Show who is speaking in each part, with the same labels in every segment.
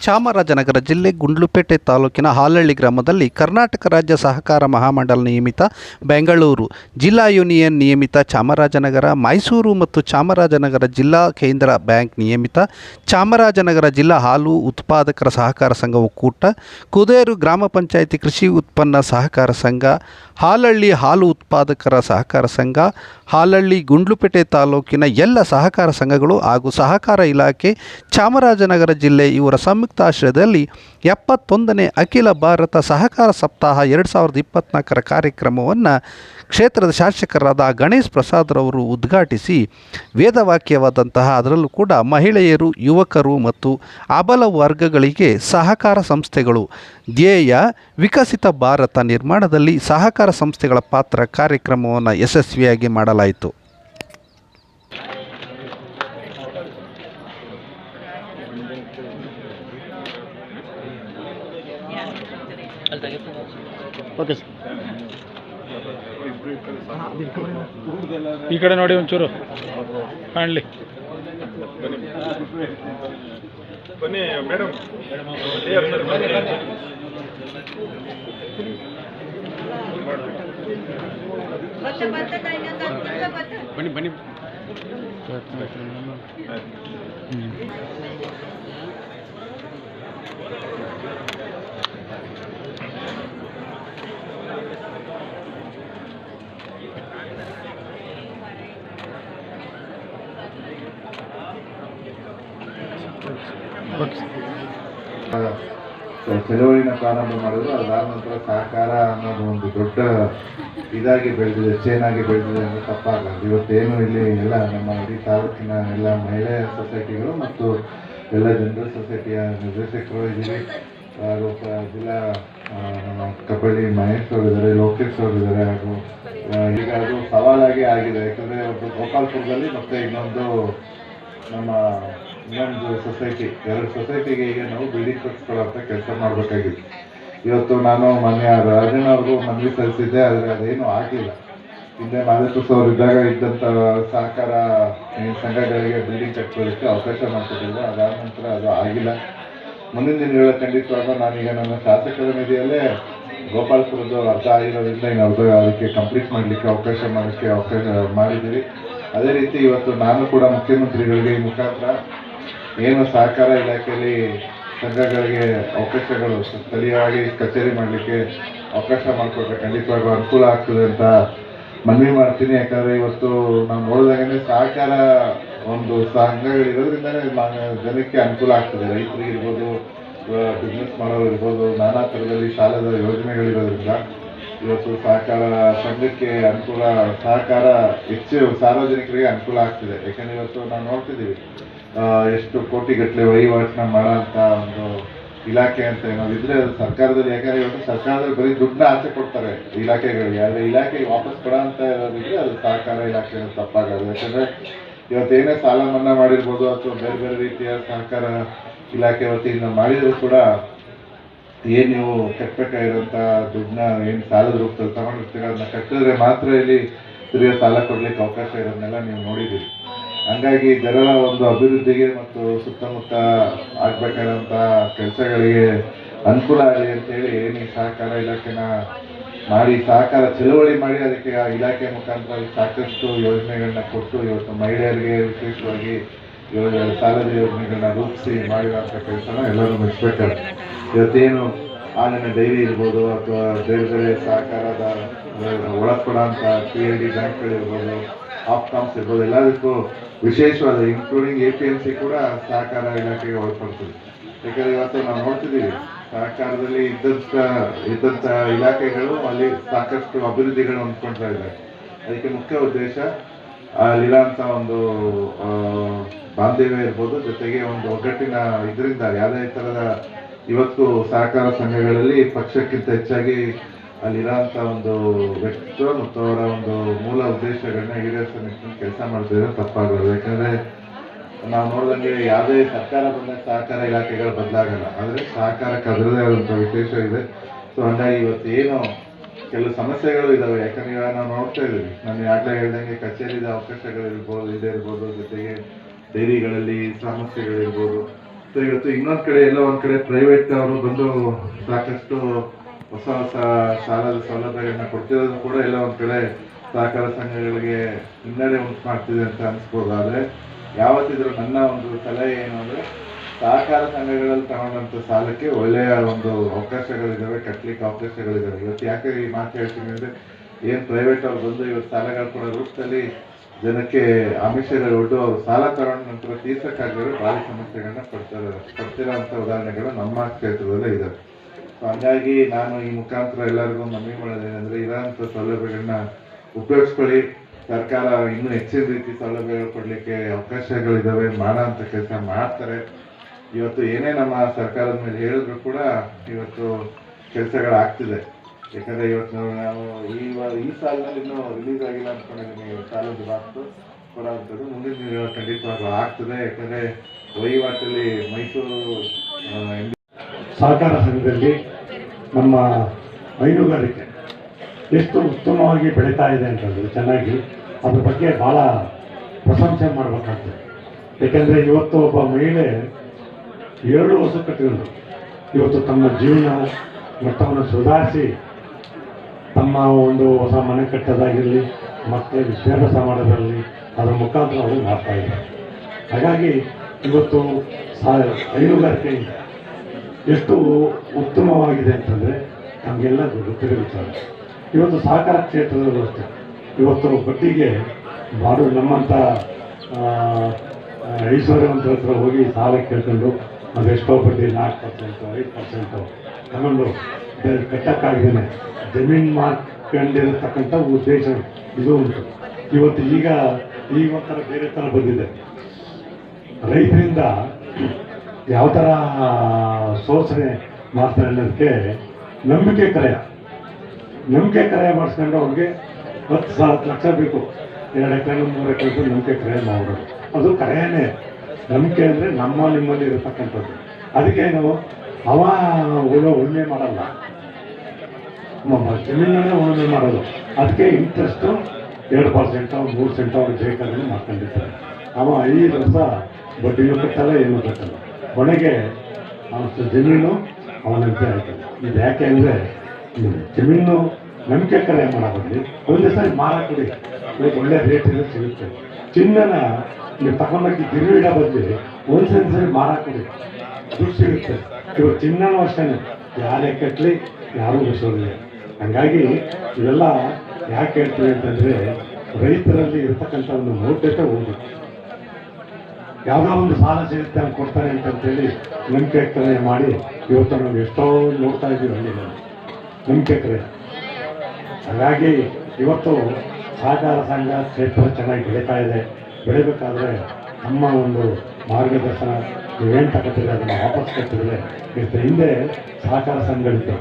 Speaker 1: ಚಾಮರಾಜನಗರ ಜಿಲ್ಲೆ ಗುಂಡ್ಲುಪೇಟೆ ತಾಲೂಕಿನ ಹಾಲಳ್ಳಿ ಗ್ರಾಮದಲ್ಲಿ ಕರ್ನಾಟಕ ರಾಜ್ಯ ಸಹಕಾರ ಮಹಾಮಂಡಲ ನಿಯಮಿತ ಬೆಂಗಳೂರು ಜಿಲ್ಲಾ ಯೂನಿಯನ್ ನಿಯಮಿತ ಚಾಮರಾಜನಗರ, ಮೈಸೂರು ಮತ್ತು ಚಾಮರಾಜನಗರ ಜಿಲ್ಲಾ ಕೇಂದ್ರ ಬ್ಯಾಂಕ್ ನಿಯಮಿತ ಚಾಮರಾಜನಗರ ಜಿಲ್ಲಾ ಹಾಲು ಉತ್ಪಾದಕರ ಸಹಕಾರ ಸಂಘ ಒಕ್ಕೂಟ ಕುದೇರು ಗ್ರಾಮ ಪಂಚಾಯಿತಿ ಕೃಷಿ ಉತ್ಪನ್ನ ಸಹಕಾರ ಸಂಘ, ಹಾಲಳ್ಳಿ ಹಾಲು ಉತ್ಪಾದಕರ ಸಹಕಾರ ಸಂಘ, ಹಾಲಳ್ಳಿ ಗುಂಡ್ಲುಪೇಟೆ ತಾಲೂಕಿನ ಎಲ್ಲ ಸಹಕಾರ ಸಂಘಗಳು ಹಾಗೂ ಸಹಕಾರ ಇಲಾಖೆ ಚಾಮರಾಜನಗರ ಜಿಲ್ಲೆ ಇವರ ಸಂಯುಕ್ತಾಶ್ರಯದಲ್ಲಿ ಎಪ್ಪತ್ತೊಂದನೇ ಅಖಿಲ ಭಾರತ ಸಹಕಾರ ಸಪ್ತಾಹ ಎರಡು ಸಾವಿರದ ಇಪ್ಪತ್ತ್ನಾಲ್ಕರ ಕಾರ್ಯಕ್ರಮವನ್ನು ಕ್ಷೇತ್ರದ ಶಾಸಕರಾದ ಗಣೇಶ್ ಪ್ರಸಾದ್ರವರು ಉದ್ಘಾಟಿಸಿ ವೇದವಾಕ್ಯವಾದಂತಹ ಅದರಲ್ಲೂ ಕೂಡ ಮಹಿಳೆಯರು, ಯುವಕರು ಮತ್ತು ಅಬಲ ವರ್ಗಗಳಿಗೆ ಸಹಕಾರ ಸಂಸ್ಥೆಗಳು, ಧ್ಯೇಯ, ವಿಕಸಿತ ಭಾರತ ನಿರ್ಮಾಣದಲ್ಲಿ ಸಹಕಾರ ಸಂಸ್ಥೆಗಳ ಪಾತ್ರ ಕಾರ್ಯಕ್ರಮವನ್ನು ಯಶಸ್ವಿಯಾಗಿ ಮಾಡಲಾಯಿತು.
Speaker 2: ಓಕೆ ಸರ್ ಈ ಕಡೆ ನೋಡಿ ಒಂಚೂರು. ಕಾಣಲಿ.
Speaker 3: ಬನ್ನಿ ಮೇಡಮ್.
Speaker 2: ಬನ್ನಿ ಬನ್ನಿ.
Speaker 4: ಚಳವಳಿನ ಪ್ರಾರಂಭ ಮಾಡಿದ್ರು ಅದಾದ ನಂತರ ಸಹಕಾರ ಅನ್ನೋದು ಒಂದು ದೊಡ್ಡ ಇದಾಗಿ ಬೆಳೆದಿದೆ ಚೇನಾಗಿ ಬೆಳೆದಿದೆ ಅಂದ್ರೆ ತಪ್ಪಾಗಲ್ಲ. ಇವತ್ತೇನು ಇಲ್ಲಿ ಎಲ್ಲ ನಮ್ಮ ಇಡೀ ತಾಲೂಕಿನ ಎಲ್ಲ ಮಹಿಳೆ ಸೊಸೈಟಿಗಳು ಮತ್ತು ಎಲ್ಲ ಜನರಲ್ ಸೊಸೈಟಿಯ ನಿರ್ದೇಶಕರು ಇದ್ದೀವಿ. ಹಾಗೂ ಜಿಲ್ಲಾ ನಮ್ಮ ಕಬಡ್ಡಿ ಮಹೇಶ್ ಅವರು ಲೋಕೇಶ್ ಅವರು ಹಾಗೂ ಈಗ ಅದು ಸವಾಲಾಗಿ ಆಗಿದೆ. ಯಾಕಂದರೆ ಒಂದು ಗೋಪಾಲ್ಪುರದಲ್ಲಿ ಮತ್ತೆ ಇನ್ನೊಂದು ನಮ್ಮ ಇನ್ನೊಂದು ಸೊಸೈಟಿ. ಎರಡು ಸೊಸೈಟಿಗೆ ಈಗ ನಾವು ಬಿಲ್ಡಿಂಗ್ ಅಂತ ಕೆಲಸ ಮಾಡಬೇಕಾಗಿತ್ತು ಇವತ್ತು ನಾನು ಮೊನ್ನೆ ರಾಜಣ್ಣ ಅವ್ರಿಗೂ ಮನವಿ ಸಲ್ಲಿಸಿದ್ದೆ, ಆದರೆ ಅದೇನು ಆಗಲಿಲ್ಲ ಹಿಂದೆ ಮಾದೇಶ್ವರ ಇದ್ದಾಗ ಇದ್ದಂಥ ಸಹಕಾರ ಸಂಘಗಳಿಗೆ ಬಿಲ್ಡಿಂಗ್ ಕಟ್ಕೊಳ್ಳಿಕ್ಕೆ ಅವಕಾಶ ಮಾಡ್ಕೊಟ್ಟಿದ್ರು ಅದಾದ ನಂತರ ಅದು ಆಗಿಲ್ಲ. ಮುಂದಿನ ದಿನಗಳ ಖಂಡಿತವಾಗ ನಾನೀಗ ನನ್ನ ಶಾಸಕರ ನಿಧಿಯಲ್ಲೇ ಗೋಪಾಲ್ಪುರದ್ದು ಅರ್ಧ ಆಗಿರೋದ್ರಿಂದ ಇನ್ನು ಅರ್ಧ ಅದಕ್ಕೆ ಕಂಪ್ಲೀಟ್ ಮಾಡಲಿಕ್ಕೆ ಅವಕಾಶ ಮಾಡೋಕ್ಕೆ ಅವಕಾಶ ಮಾಡಿದ್ದೀವಿ. ಅದೇ ರೀತಿ ಇವತ್ತು ನಾನು ಕೂಡ ಮುಖ್ಯಮಂತ್ರಿಗಳಿಗೆ ಈ ಮುಖಾಂತರ ಏನು ಸಹಕಾರ ಇಲಾಖೆಯಲ್ಲಿ ಸಂಘಗಳಿಗೆ ಅವಕಾಶಗಳು ಸ್ಥಳೀಯವಾಗಿ ಕಚೇರಿ ಮಾಡಲಿಕ್ಕೆ ಅವಕಾಶ ಮಾಡಿಕೊಟ್ರೆ ಖಂಡಿತವಾಗೂ ಅನುಕೂಲ ಆಗ್ತದೆ ಅಂತ ಮನವಿ ಮಾಡ್ತೀನಿ. ಯಾಕಂದರೆ ಇವತ್ತು ನಾವು ನೋಡಿದಾಗಲೇ ಸಹಕಾರ ಒಂದು ಸಂಘಗಳಿರೋದ್ರಿಂದಲೇ ಜನಕ್ಕೆ ಅನುಕೂಲ ಆಗ್ತದೆ. ರೈತರಿಗಿರ್ಬೋದು ಬಿಸ್ನೆಸ್ ಮಾಡೋರು ಇರ್ಬೋದು ನಾನಾ ಥರದಲ್ಲಿ ಶಾಲೆದ ಯೋಜನೆಗಳಿರೋದ್ರಿಂದ ಇವತ್ತು ಸಹಕಾರ ಸಂಘಕ್ಕೆ ಅನುಕೂಲ, ಸಹಕಾರ ಹೆಚ್ಚು ಸಾರ್ವಜನಿಕರಿಗೆ ಅನುಕೂಲ ಆಗ್ತಿದೆ. ಯಾಕಂದರೆ ಇವತ್ತು ನಾವು ನೋಡ್ತಿದ್ದೀವಿ ಎಷ್ಟು ಕೋಟಿಗಟ್ಟಲೆ ವಹಿವಾಟನ್ನ ಮಾಡೋಂಥ ಒಂದು ಇಲಾಖೆ ಅಂತ ಏನಾದ್ರು ಇದ್ರೆ ಅದು ಸರ್ಕಾರದಲ್ಲಿ, ಯಾಕಂದ್ರೆ ಇವತ್ತು ಸರ್ಕಾರದಲ್ಲಿ ಬರೀ ದುಡ್ಡನ್ನ ಆಸೆ ಕೊಡ್ತಾರೆ ಇಲಾಖೆಗಳಿಗೆ. ಆದರೆ ಇಲಾಖೆಗೆ ವಾಪಸ್ ಕೊಡೋ ಅಂತ ಇರೋದಿದ್ರೆ ಅದು ಸಹಕಾರ ಇಲಾಖೆ ಅಂತ ಯಾಕಂದರೆ ಇವತ್ತು ಏನೇ ಸಾಲ ಮನ್ನಾ ಮಾಡಿರ್ಬೋದು ಅಥವಾ ಬೇರೆ ಬೇರೆ ರೀತಿಯ ಸಹಕಾರ ಇಲಾಖೆ ವತಿಯಿಂದ ಮಾಡಿದರೂ ಕೂಡ ಏನು ನೀವು ಕಟ್ಟಬೇಕಾಗಿರೋಂಥ ದುಡ್ಡನ್ನ ಏನು ಸಾಲದ ರೂಪದಲ್ಲಿ ತಗೊಂಡಿರ್ತೀರ, ಅದನ್ನ ಕಟ್ಟಿದ್ರೆ ಮಾತ್ರ ಇಲ್ಲಿ ತಿರುಗಿ ಸಾಲ ಕೊಡ್ಲಿಕ್ಕೆ ಅವಕಾಶ ಇರೋದನ್ನೆಲ್ಲ ನೀವು ನೋಡಿದ್ದೀರಿ. ಹಂಗಾಗಿ ಜನರ ಒಂದು ಅಭಿವೃದ್ಧಿಗೆ ಮತ್ತು ಸುತ್ತಮುತ್ತ ಆಗ್ಬೇಕಾದಂಥ ಕೆಲಸಗಳಿಗೆ ಅನುಕೂಲ ಆಗಲಿ ಅಂತೇಳಿ ಏನು ಈ ಸಹಕಾರ ಇಲಾಖೆನ ಮಾಡಿ, ಸಹಕಾರ ಚಳುವಳಿ ಮಾಡಿ ಅದಕ್ಕೆ ಆ ಇಲಾಖೆ ಮುಖಾಂತರ ಸಾಕಷ್ಟು ಯೋಜನೆಗಳನ್ನ ಕೊಟ್ಟು ಇವತ್ತು ಮಹಿಳೆಯರಿಗೆ ವಿಶೇಷವಾಗಿ ಸಾಲದ ಯೋಜನೆಗಳನ್ನ ರೂಪಿಸಿ ಮಾಡಿರುವಂತ ಕೆಲಸನ ಎಲ್ಲರೂ ಮೆಚ್ಚಬೇಕಾಗುತ್ತೆ ಇವತ್ತೇನು ಹಾಲಿನ ಡೈರಿ ಇರ್ಬೋದು ಅಥವಾ ಬೇರೆ ಬೇರೆ ಸಹಕಾರದ ಒಳಕೊಡೋಂಥ ಪಿ ಎಲ್ ಡಿ ಬ್ಯಾಂಕ್ಗಳಿರ್ಬೋದು ಆಫ್ಕಾಮ್ಸ್ ಇರ್ಬೋದು ಎಲ್ಲದಕ್ಕೂ ವಿಶೇಷವಾದ including A P M C ಕೂಡ ಸಹಕಾರ ಇಲಾಖೆಗೆ ಒಳಪಡ್ತದೆ. ಯಾಕಂದರೆ ಇವತ್ತು ನಾವು ನೋಡ್ತಿದ್ದೀವಿ, ಸಹಕಾರದಲ್ಲಿ ಇದ್ದಂಥ ಇದ್ದಂಥ ಇಲಾಖೆಗಳು ಅಲ್ಲಿ ಸಾಕಷ್ಟು ಅಭಿವೃದ್ಧಿಗಳು ಹೊಂದ್ಕೊಳ್ತಾ ಇದ್ದಾರೆ. ಅದಕ್ಕೆ ಮುಖ್ಯ ಉದ್ದೇಶ ಅಲ್ಲಿರೋಂಥ ಒಂದು ಬಾಂಧವ್ಯ ಇರ್ಬೋದು, ಜೊತೆಗೆ ಒಂದು ಒಗ್ಗಟ್ಟಿನ ಇದರಿಂದ ಯಾವುದೇ ಥರದ ಇವತ್ತು ಸಹಕಾರ ಸಂಘಗಳಲ್ಲಿ ಪಕ್ಷಕ್ಕಿಂತ ಹೆಚ್ಚಾಗಿ ಅಲ್ಲಿರೋಂಥ ಒಂದು ವ್ಯಕ್ತಿತ್ವ ಮತ್ತು ಅವರ ಒಂದು ಮೂಲ ಉದ್ದೇಶಗಳನ್ನ ಈಡೇರಿಸೋ ನಿಟ್ಟಿನಲ್ಲಿ ಕೆಲಸ ಮಾಡ್ತಿದ್ರೆ ತಪ್ಪಾಗಲ್ಲ ಯಾಕಂದ್ರೆ ನಾವು ನೋಡಿದಂಗೆ ಯಾವುದೇ ಸರ್ಕಾರ ಬಂದಾಗ ಸಹಕಾರ ಇಲಾಖೆಗಳು ಬದಲಾಗಲ್ಲ. ಆದರೆ ಸಹಕಾರಕ್ಕೆ ಅದರದೇ ಆದಂಥ ವಿಶೇಷ ಇದೆ. ಸೊ ಹಂಗಾಗಿ ಇವತ್ತು ಏನು ಕೆಲವು ಸಮಸ್ಯೆಗಳು ಇದಾವೆ. ಯಾಕಂದ್ರೆ ಇವಾಗ ನಾವು ನೋಡ್ತಾ ಇದ್ದೀವಿ. ನಾನು ಆಗ್ಲೇ ಹೇಳ್ದಂಗೆ ಕಚೇರಿದ ಅವಕಾಶಗಳಿರ್ಬೋದು ಇದಿರ್ಬೋದು ಜೊತೆಗೆ ಡೈರಿಗಳಲ್ಲಿ ಸಮಸ್ಯೆಗಳಿರ್ಬೋದು. ಸೊ ಇವತ್ತು ಇನ್ನೊಂದು ಕಡೆ, ಎಲ್ಲೋ ಒಂದು ಕಡೆ ಪ್ರೈವೇಟ್ ಅವರು ಬಂದು ಸಾಕಷ್ಟು ಹೊಸ ಹೊಸ ಸಾಲದ ಸೌಲಭ್ಯಗಳನ್ನ ಕೊಡ್ತಿರೋದು ಕೂಡ ಎಲ್ಲ ಒಂದು ಕಡೆ ಸಹಕಾರ ಸಂಘಗಳಿಗೆ ಹಿನ್ನಡೆ ಉಂಟು ಮಾಡ್ತಿದೆ ಅಂತ ಅನಿಸ್ಬೋದು ಆದರೆ ಯಾವತ್ತಿದ್ರು ನನ್ನ ಒಂದು ಸಲಹೆ ಏನು ಅಂದರೆ, ಸಹಕಾರ ಸಂಘಗಳಲ್ಲಿ ತಗೊಂಡಂತ ಸಾಲಕ್ಕೆ ಒಳ್ಳೆಯ ಒಂದು ಅವಕಾಶಗಳಿದ್ದಾವೆ ಕಟ್ಟಲಿಕ್ಕೆ ಅವಕಾಶಗಳಿದ್ದಾವೆ ಇವತ್ತು ಯಾಕೆ ಈ ಮಾತು ಹೇಳ್ತೀನಿ ಅಂದ್ರೆ, ಏನ್ ಪ್ರೈವೇಟ್ ಅವ್ರು ಬಂದು ಇವತ್ತು ಸಾಲಗಳು ಕೊಡೋ ರೂಪದಲ್ಲಿ ಜನಕ್ಕೆ ಆಮಿಷಗಳು ಒಡ್ಡು ಅವ್ರು ಸಾಲ ತಗೊಂಡ ನಂತರ ತೀರ್ಸಕ್ಕಾಗದೆ ಭಾರಿ ಸಮಸ್ಯೆಗಳನ್ನ ಪಡ್ತಾರೆ ಪಡ್ತಿರೋಂಥ ಉದಾಹರಣೆಗಳು ನಮ್ಮ ಕ್ಷೇತ್ರದಲ್ಲೇ ಇದಾವೆ. ಸೊ ಹಂಗಾಗಿ ನಾನು ಈ ಮುಖಾಂತರ ಎಲ್ಲರಿಗೂ ಮನವಿ ಮಾಡೋದೇನೆಂದ್ರೆ ಇರೋಂಥ ಸೌಲಭ್ಯಗಳನ್ನ ಉಪಯೋಗಿಸ್ಕೊಳ್ಳಿ. ಸರ್ಕಾರ ಇನ್ನೂ ಹೆಚ್ಚಿನ ರೀತಿ ಸೌಲಭ್ಯಗಳು ಕೊಡ್ಲಿಕ್ಕೆ ಅವಕಾಶಗಳಿದಾವೆ ಮಾಡೋ ಅಂತ ಕೆಲಸ ಮಾಡ್ತಾರೆ. ಇವತ್ತು ಏನೇ ನಮ್ಮ ಸರ್ಕಾರದ ಮೇಲೆ ಹೇಳಿದ್ರು ಕೂಡ ಇವತ್ತು ಕೆಲಸಗಳಾಗ್ತಿದೆ. ಯಾಕಂದ್ರೆ ಇವತ್ತು ನಾವು- ಈ ಈ ಸಾಲಿನಲ್ಲಿ ಇನ್ನೂ ರಿಲೀಸ್ ಆಗಿಲ್ಲ ಅನ್ಕೊಂಡಿದ್ದೀನಿ ಸಾಲದ ಬಾಕ್ಸು ಕೊಡೋದು ಮುಂದಿನ ಖಂಡಿತವಾಗ್ಲೂ ಆಗ್ತದೆ. ಯಾಕಂದರೆ ವಹಿವಾಟಲ್ಲಿ ಮೈಸೂರು
Speaker 5: ಸಹಕಾರ ಸಂಘದಲ್ಲಿ ನಮ್ಮ ಹೈನುಗಾರಿಕೆ ಎಷ್ಟು ಉತ್ತಮವಾಗಿ ಬೆಳೀತಾ ಇದೆ ಅಂತಂದರೆ ಚೆನ್ನಾಗಿ ಅದ್ರ ಬಗ್ಗೆ ಭಾಳ ಪ್ರಶಂಸೆ ಮಾಡಬೇಕಾಗ್ತದೆ. ಏಕೆಂದರೆ ಇವತ್ತು ಒಬ್ಬ ಮಹಿಳೆ ಎರಡು ವರ್ಷ ಕಟ್ಟಿಕೊಂಡು ಇವತ್ತು ತಮ್ಮ ಜೀವನ ಮಟ್ಟವನ್ನು ಸುಧಾರಿಸಿ ತಮ್ಮ ಒಂದು ಹೊಸ ಮನೆ ಕಟ್ಟೋದಾಗಿರಲಿ, ಮತ್ತು ವಿದ್ಯಾಭ್ಯಾಸ ಮಾಡೋದಾಗಲಿ ಅದರ ಮುಖಾಂತರ ಅವರು ಮಾಡ್ತಾ ಇದ್ದಾರೆ. ಹಾಗಾಗಿ ಇವತ್ತು ಸಾ ಹೈನುಗಾರಿಕೆಯಿಂದ ಎಷ್ಟು ಉತ್ತಮವಾಗಿದೆ ಅಂತಂದರೆ ನಮಗೆಲ್ಲ ಗೊತ್ತಿರೋ ವಿಚಾರ ಇವತ್ತು ಸಹಕಾರ ಕ್ಷೇತ್ರದಲ್ಲೂ ಅಷ್ಟೇ. ಇವತ್ತು ಬಡ್ಡಿಗೆ ಬಾಡು ನಮ್ಮಂಥ ಐಶ್ವರ್ಯವಂತರ ಹತ್ರ ಹೋಗಿ ಸಾಲ ಕೇಳ್ಕೊಂಡು ಅದೆಷ್ಟೋ ಬಡ್ಡಿ ನಾಲ್ಕು ಪರ್ಸೆಂಟು, ಐದು ಪರ್ಸೆಂಟು ತಗೊಂಡು ಕಟ್ಟಕ್ಕಾಗಿದ್ದೇನೆ. ಜಮೀನು ಮಾಡ್ಕೊಂಡಿರತಕ್ಕಂಥ ಉದ್ದೇಶ ಇದು ಉಂಟು. ಇವತ್ತು ಈಗ ಈಗ ಒಂಥರ ಬೇರೆ ಥರ ಬಂದಿದೆ. ರೈತರಿಂದ ಯಾವ ಥರ ಶೋಷಣೆ ಮಾಡ್ತಾರೆ ಅನ್ನೋದಕ್ಕೆ ನಂಬಿಕೆ ಕರೆಯ ನಂಬಿಕೆ ಕರೆಯ ಮಾಡಿಸ್ಕೊಂಡು ಅವ್ರಿಗೆ ಹತ್ತು ಸಾವಿರ ಲಕ್ಷ ಬೇಕು. ಎರಡು ಎಕರೆ ಮೂರು ಎಕರೆ ನಂಬಿಕೆ ಕರೆ ಮಾಡೋದು ಅದು ಕರೆಯೇ ನಂಬಿಕೆ ಅಂದರೆ ನಮ್ಮ ನಿಮ್ಮಲ್ಲಿ ಇರತಕ್ಕಂಥದ್ದು. ಅದಕ್ಕೆ ನಾವು ಅವ ಉಳೋ ಉಳುಮೆ ಮಾಡಲ್ಲ. ಜಮೀನನ್ನೇ ಉಳುಮೆ ಮಾಡೋದು. ಅದಕ್ಕೆ ಇಂಟ್ರೆಸ್ಟು ಎರಡು ಪರ್ಸೆಂಟ್ ಮೂರು ಸೆಂಟ್ ಅವ್ರು ಬೇಕಾದ್ರೆ ಮಾಡ್ಕೊಂಡಿರ್ತಾರೆ. ಅವ ಐದು ವರ್ಷ ಬಡ್ಡಿಯೂ ಕಟ್ಟಲ್ಲ ಏನೂ ಕಟ್ಟಲ್ಲ ಕೊನೆಗೆ ಅವನ ಜಮೀನು ಅವನಂತೆ ಆಯ್ತದೆ ಇದು ಯಾಕೆ ಅಂದರೆ ಜಮೀನು ನಂಬಿಕೆ ಕರೆ ಮಾಡೋದ್ರಲ್ಲಿ ಒಂದೇ ಸಾರಿ ಮಾರಾಟಿ ಅದಕ್ಕೆ ಒಳ್ಳೆ ರೇಟಲ್ಲಿ ಸಿಗುತ್ತೆ. ಚಿನ್ನನ ನೀವು ತಗೊಂಡೋಗಿ ಗಿರಿವಿಡ ಬದಲಿ ಒಂದ್ಸರಿ ಸರಿ ಮಾರಾಟಿ ದುಡ್ಡು ಸಿಗುತ್ತೆ. ಇವಾಗ ಚಿನ್ನನೂ ಅಷ್ಟೇ ಯಾರೇ ಕಟ್ಟಲಿ ಯಾರೂ ಉಳಿಸೋದಿಲ್ಲ ಹಂಗಾಗಿ ಇವೆಲ್ಲ ಯಾಕೆ ಹೇಳ್ತೀವಿ ಅಂತಂದರೆ ರೈತರಲ್ಲಿ ಇರ್ತಕ್ಕಂಥ ಒಂದು ಮೌಢ್ಯತೆ ಹೋಗುತ್ತೆ ಯಾವುದೋ ಒಂದು ಸಾಲ ಸಿಗುತ್ತೆ ಅವ್ನು ಕೊಡ್ತಾನೆ ಅಂತಂತೇಳಿ ನಂಬಿಕೆ ಕರೆ ಮಾಡಿ ಇವತ್ತು ನಾವು ಎಷ್ಟೋ ನೋಡ್ತಾ ಇದ್ದೀವಿ ಅಲ್ಲಿ ನಂಬಿಕೆ ಕರೆ ಹಾಗಾಗಿ ಇವತ್ತು ಸಹಕಾರ ಸಂಘ ಕ್ಷೇತ್ರ ಚೆನ್ನಾಗಿ ಬೆಳೀತಾ ಇದೆ. ಬೆಳಿಬೇಕಾದ್ರೆ ನಮ್ಮ ಒಂದು ಮಾರ್ಗದರ್ಶನ ನೀವೇನು ತಗೊತಿದ್ರೆ ಅದನ್ನು ವಾಪಸ್ ಕಟ್ಟಿದ್ರೆ ಇವತ್ತು ಹಿಂದೆ ಸಹಕಾರ ಸಂಘಗಳಿತ್ತು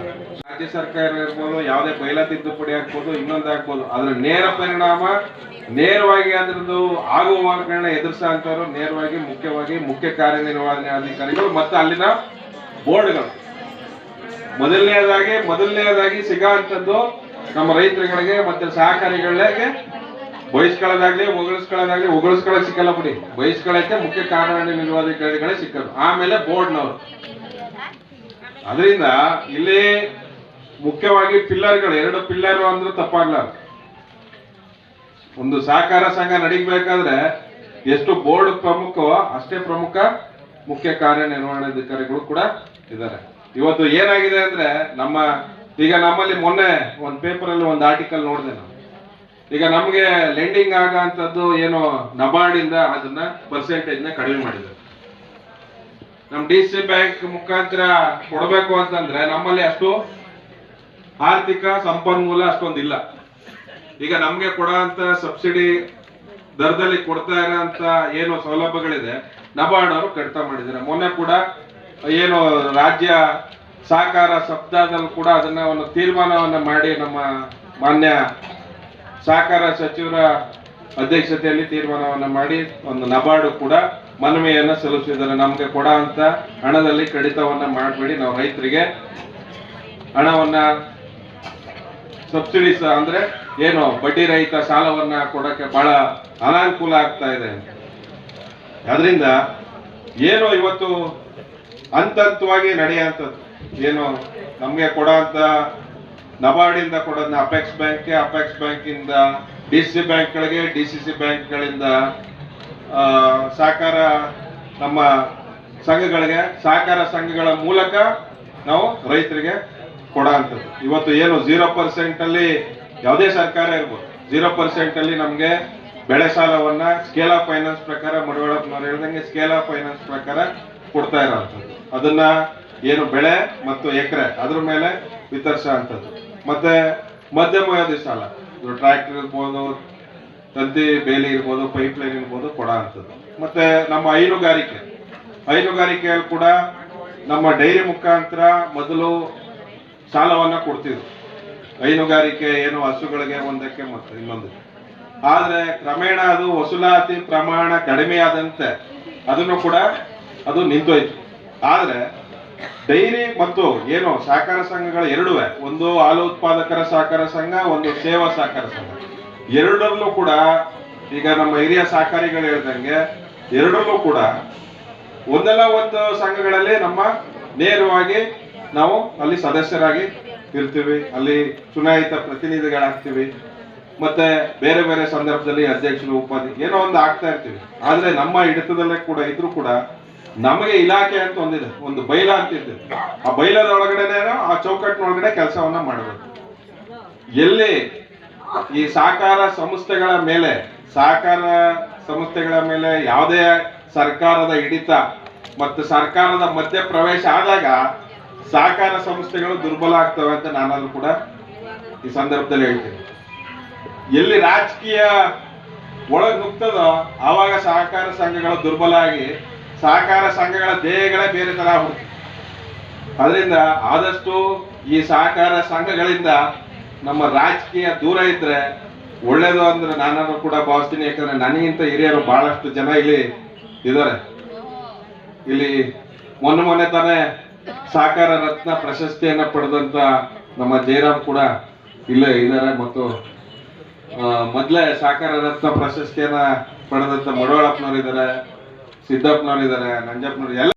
Speaker 3: ರಾಜ್ಯ ಸರ್ಕಾರ ಇರ್ಬೋದು, ಯಾವುದೇ ಬಯಲ ತಿದ್ದುಪಡಿ ಆಗ್ಬೋದು, ಇನ್ನೊಂದು ಆಗ್ಬೋದು, ಅದ್ರ ನೇರ ಪರಿಣಾಮ ನೇರವಾಗಿ ಅದ್ರದ್ದು ಆಗುವಗಳನ್ನ ಎದುರಿಸಂತವ್ರು ನೇರವಾಗಿ ಮುಖ್ಯವಾಗಿ ಮುಖ್ಯ ಕಾರ್ಯನಿರ್ವಹಣೆ ಅಧಿಕಾರಿಗಳು ಮತ್ತು ಅಲ್ಲಿನ ಬೋರ್ಡ್ಗಳು. ಮೊದಲನೇದಾಗಿ ಮೊದಲನೇದಾಗಿ ಸಿಗುವಂಥದ್ದು ನಮ್ಮ ರೈತರುಗಳಿಗೆ ಮತ್ತೆ ಸಹಕಾರಿಗಳಿಗೆ ಬಯಸ್ಕೊಳ್ಳೋದಾಗ್ಲಿ ಹೊಗಳಿಸ್ಕೊಳ್ಳೋದಾಗ್ಲಿ, ಹೊಗಳಿಸ್ಕೊಳ್ಳೋಕೆ ಸಿಕ್ಕಲ್ಲ ಬಿಡಿ. ಬಯಸ್ಕೊಳ್ಳೋಕೆ ಮುಖ್ಯ ಕಾರ್ಯನಿರ್ವಹಣಾಧಿಕಾರಿಗಳೇ ಸಿಕ್ಕರು. ಆಮೇಲೆ ಬೋರ್ಡ್ನವರು. ಅದರಿಂದ ಇಲ್ಲಿ ಮುಖ್ಯವಾಗಿ ಪಿಲ್ಲರ್ಗಳು, ಎರಡು ಪಿಲ್ಲರ್ ಅಂದ್ರೆ ತಪ್ಪಾಗ್ಲಾರ್ದು. ಒಂದು ಸಹಕಾರ ಸಂಘ ನಡೀಬೇಕಾದ್ರೆ ಎಷ್ಟು ಬೋರ್ಡ್ ಪ್ರಮುಖವೋ ಅಷ್ಟೇ ಪ್ರಮುಖ ಮುಖ್ಯ ಕಾರ್ಯನಿರ್ವಹಣಾಧಿಕಾರಿಗಳು ಕೂಡ ಇದ್ದಾರೆ. ಇವತ್ತು ಏನಾಗಿದೆ ಅಂದ್ರೆ ನಮ್ಮ, ಈಗ ನಮ್ಮಲ್ಲಿ ಮೊನ್ನೆ ಒಂದು ಪೇಪರ್ ಅಲ್ಲಿ ಒಂದು ಆರ್ಟಿಕಲ್ ನೋಡಿದೆ ನಾನು. ಈಗ ನಮಗೆ ಲೆಂಡಿಂಗ್ ಆಗಂತದ್ದು ಏನು ನಬಾರ್ಡಿಂದ ಅದನ್ನ ಪರ್ಸೆಂಟೇಜ್ ಕಡಿಮೆ ಮಾಡಿದ್ದಾರೆ. ನಮ್ ಡಿ ಸಿ ಬ್ಯಾಂಕ್ ಮುಖಾಂತರ ಕೊಡಬೇಕು ಅಂತಂದ್ರೆ ನಮ್ಮಲ್ಲಿ ಅಷ್ಟು ಆರ್ಥಿಕ ಸಂಪನ್ಮೂಲ ಅಷ್ಟೊಂದಿಲ್ಲ. ಈಗ ನಮ್ಗೆ ಕೊಡೋಂತ ಸಬ್ಸಿಡಿ ದರದಲ್ಲಿ ಕೊಡ್ತಾ ಇರೋಂತ ಏನು ಸೌಲಭ್ಯಗಳಿದೆ ನಬಾರ್ಡ್ ಅವರು ಕಡಿತ ಮಾಡಿದ್ದಾರೆ. ಮೊನ್ನೆ ಕೂಡ ಏನು ರಾಜ್ಯ ಸಹಕಾರ ಸಪ್ತಾಹದಲ್ಲಿ ಕೂಡ ಅದನ್ನ ಒಂದು ತೀರ್ಮಾನವನ್ನ ಮಾಡಿ ನಮ್ಮ ಮಾನ್ಯ ಸಹಕಾರ ಸಚಿವರ ಅಧ್ಯಕ್ಷತೆಯಲ್ಲಿ ತೀರ್ಮಾನವನ್ನ ಮಾಡಿ ಒಂದು ನಬಾರ್ಡ್ ಕೂಡ ಮನವಿಯನ್ನ ಸಲ್ಲಿಸಿದ್ದಾರೆ. ನಮ್ಗೆ ಕೊಡೋ ಅಂತ ಹಣದಲ್ಲಿ ಕಡಿತವನ್ನ ಮಾಡಬೇಡಿ. ನಾವು ರೈತರಿಗೆ ಹಣವನ್ನ ಸಬ್ಸಿಡೀಸ್ ಅಂದ್ರೆ ಏನು ಬಡ್ಡಿ ರಹಿತ ಸಾಲವನ್ನ ಕೊಡಕ್ಕೆ ಬಹಳ ಅನಾನುಕೂಲ ಆಗ್ತಾ ಇದೆ. ಅದರಿಂದ ಏನು ಇವತ್ತು ಹಂತ ಹಂತವಾಗಿ ನಡೆಯುವಂಥದ್ದು ಏನು ನಮಗೆ ಕೊಡೋಂಥ ನಬಾರ್ಡಿಂದ ಕೊಡೋದನ್ನ ಅಪೆಕ್ಸ್ ಬ್ಯಾಂಕ್ಗೆ ಅಪೆಕ್ಸ್ ಬ್ಯಾಂಕಿಂದ ಡಿ ಸಿ ಬ್ಯಾಂಕ್ಗಳಿಗೆ ಡಿ ಸಿ ಸಿ ಬ್ಯಾಂಕ್ಗಳಿಂದ ಸಹಕಾರ ನಮ್ಮ ಸಂಘಗಳಿಗೆ, ಸಹಕಾರ ಸಂಘಗಳ ಮೂಲಕ ನಾವು ರೈತರಿಗೆ ಕೊಡೋ ಅಂಥದ್ದು ಇವತ್ತು ಏನು ಜೀರೋ ಪರ್ಸೆಂಟ್ ಅಲ್ಲಿ ಯಾವುದೇ ಸರ್ಕಾರ ಇರ್ಬೋದು. ಝೀರೋ ಪರ್ಸೆಂಟ್ ಅಲ್ಲಿ ನಮಗೆ ಬೆಳೆ ಸಾಲವನ್ನ ಸ್ಕೇಲ್ ಆಫ್ ಫೈನಾನ್ಸ್ ಪ್ರಕಾರ ಮಡವಳಪ್ಪನವ್ರು ಹೇಳ್ದಂಗೆ ಸ್ಕೇಲ್ ಆಫ್ ಫೈನಾನ್ಸ್ ಪ್ರಕಾರ ಕೊಡ್ತಾ ಇರೋವಂಥದ್ದು. ಅದನ್ನ ಏನು ಬೆಳೆ ಮತ್ತು ಎಕರೆ ಅದ್ರ ಮೇಲೆ ವಿತರಿಸೋ ಅಂಥದ್ದು ಮತ್ತೆ ಮಧ್ಯಮ ಸಾಲ. ಟ್ರ್ಯಾಕ್ಟರ್ ಇರ್ಬೋದು, ತಂತಿ, ಬೇಲಿ ಇರ್ಬೋದು ಪೈಪ್ ಲೈನ್ ಇರ್ಬೋದು ಕೊಡ ಅಂಥದ್ದು ಮತ್ತೆ ನಮ್ಮ ಹೈನುಗಾರಿಕೆ. ಹೈನುಗಾರಿಕೆಯಲ್ಲಿ ಕೂಡ ನಮ್ಮ ಡೈರಿ ಮುಖಾಂತರ ಮೊದಲು ಸಾಲವನ್ನ ಕೊಡ್ತಿದ್ರು. ಹೈನುಗಾರಿಕೆ ಏನು ಹಸುಗಳಿಗೆ ಒಂದಕ್ಕೆ ಮತ್ತು ಇನ್ನೊಂದು. ಆದ್ರೆ ಕ್ರಮೇಣ ಅದು ವಸೂಲಾತಿ ಪ್ರಮಾಣ ಕಡಿಮೆ ಆದಂತೆ ಅದನ್ನು ಕೂಡ ಅದು ನಿಂತೋಯ್ತು. ಆದ್ರೆ ಡೈರಿ ಮತ್ತು ಏನು ಸಹಕಾರ ಸಂಘಗಳ ಎರಡುವೆ. ಒಂದು ಹಾಲು ಉತ್ಪಾದಕರ ಸಹಕಾರ ಸಂಘ, ಒಂದು ಸೇವಾ ಸಹಕಾರ ಸಂಘ. ಎರಡರಲ್ಲೂ ಕೂಡ ಈಗ ನಮ್ಮ ಹಿರಿಯ ಸಹಕಾರಿಗಳು ಹೇಳ್ದಂಗೆ ಎರಡರಲ್ಲೂ ಕೂಡ ಒಂದಲ್ಲ ಒಂದು ಸಂಘಗಳಲ್ಲಿ ನಮ್ಮ ನೇರವಾಗಿ ನಾವು ಅಲ್ಲಿ ಸದಸ್ಯರಾಗಿ ಇರ್ತೀವಿ, ಅಲ್ಲಿ ಚುನಾಯಿತ ಪ್ರತಿನಿಧಿಗಳಾಗ್ತೀವಿ. ಮತ್ತೆ ಬೇರೆ ಬೇರೆ ಸಂದರ್ಭದಲ್ಲಿ ಅಧ್ಯಕ್ಷರು ಉಪಾಧಿ ಏನೋ ಒಂದು ಆಗ್ತಾ ಇರ್ತೀವಿ. ಆದ್ರೆ ನಮ್ಮ ಹಿಡಿತದಲ್ಲೇ ಕೂಡ ಇದ್ರೂ ಕೂಡ ನಮಗೆ ಇಲಾಖೆ ಅಂತ ಒಂದಿದೆ, ಒಂದು ಬೈಲ ಅಂತ ಇದೆ ಆ ಬೈಲದ ಒಳಗಡೆನೆ ಆ ಚೌಕಟ್ಟಿನೊಳಗಡೆ ಕೆಲಸವನ್ನ ಮಾಡಬೇಕು. ಎಲ್ಲಿ ಈ ಸಹಕಾರ ಸಂಸ್ಥೆಗಳ ಮೇಲೆ, ಸಹಕಾರ ಸಂಸ್ಥೆಗಳ ಮೇಲೆ ಯಾವುದೇ ಸರ್ಕಾರದ ಹಿಡಿತ ಮತ್ತು ಸರ್ಕಾರದ ಮಧ್ಯ ಪ್ರವೇಶ ಆದಾಗ ಸಹಕಾರ ಸಂಸ್ಥೆಗಳು ದುರ್ಬಲ ಆಗ್ತವೆ ಅಂತ ನಾನಾದ್ರೂ ಕೂಡ ಈ ಸಂದರ್ಭದಲ್ಲಿ ಹೇಳ್ತೀನಿ. ಎಲ್ಲಿ ರಾಜಕೀಯ ಒಳಗ್ ನುಗ್ತದೋ ಆವಾಗ ಸಹಕಾರ ಸಂಘಗಳು ದುರ್ಬಲ ಆಗಿ ಸಹಕಾರ ಸಂಘಗಳ ಧ್ಯೇಯಗಳೇ ಬೇರೆ ತರ ಆಗ್ಬಿಡ್ತದೆ ಅದರಿಂದ ಆದಷ್ಟು ಈ ಸಹಕಾರ ಸಂಘಗಳಿಂದ ನಮ್ಮ ರಾಜಕೀಯ ದೂರ ಇದ್ರೆ ಒಳ್ಳೇದು ಅಂದ್ರೆ ನಾನು ಕೂಡ ಭಾವಿಸ್ತೀನಿ, ಯಾಕಂದ್ರೆ ನನಗಿಂತ ಹಿರಿಯರು ಬಹಳಷ್ಟು ಜನ ಇಲ್ಲಿ ಇದ್ದಾರೆ. ಇಲ್ಲಿ ಮೊನ್ನೆ ಮೊನ್ನೆ ತಾನೇ ಸಹಕಾರ ರತ್ನ ಪ್ರಶಸ್ತಿಯನ್ನ ಪಡೆದಂತ ನಮ್ಮ ಜಯರಾಮ್ ಕೂಡ ಇಲ್ಲೇ ಇದ್ದಾರೆ ಮತ್ತು ಆ, ಸಾಕಾರ ರತ್ನ ಪ್ರಶಸ್ತಿಯನ್ನ ಪಡೆದಂತ ಮಡವಾಳಪ್ಪನವ್ರು ಇದ್ದಾರೆ ಸಿದ್ದಪ್ಪನವ್ರು ಇದ್ದಾರೆ ನಂಜಪ್ಪನವ್ರು ಎಲ್ಲ